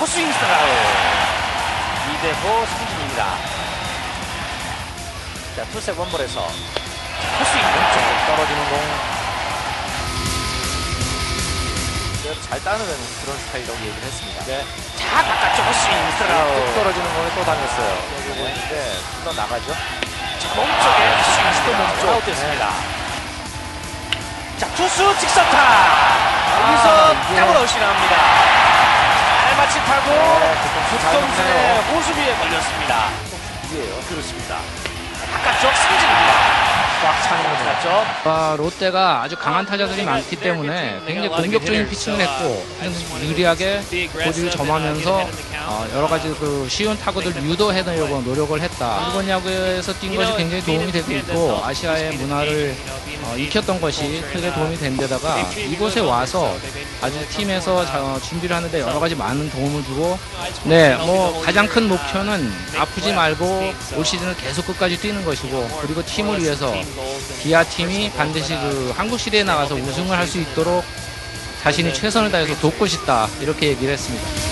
헛스윙 스트라우. 이대호 승진입니다. 자, 투색 원볼에서 헛스윙 왼쪽 떨어지는 공. 잘 따는 그런 스타일이라고 얘기를 했습니다. 네. 자, 바깥쪽 헛스윙 스트라우. 뚝 떨어지는 공에 또 당했어요. 보이는데 또 나가죠. 자, 몸쪽에 헛스윙 스트라우 몸쪽 아웃됐습니다. 자, 투수 직선타. 여기서 이게- 땅으로 실합니다. 국선수의 호수비에 걸렸습니다. 그렇습니다. 바깥쪽 승진입니다. 아, 롯데가 아주 강한 타자들이 많기 때문에 굉장히 공격적인 피칭을 했고 유리하게 고지를 점하면서 어, 여러 가지 그 쉬운 타구들 유도해내려고 노력을 했다. 일본 야구에서 뛴 것이 굉장히 도움이 되고 있고 아시아의 문화를 어, 익혔던 것이 크게 도움이 된 데다가 이곳에 와서 아주 팀에서 자- 어, 준비를 하는데 여러 가지 많은 도움을 주고 네, 뭐 가장 큰 목표는 아프지 말고 올 시즌을 계속 끝까지 뛰는 것이고 그리고 팀을 위해서 기아 팀이 반드시 그 한국 시리에 나가서 우승을 할 수 있도록 자신이 최선을 다해서 돕고 싶다. 이렇게 얘기를 했습니다.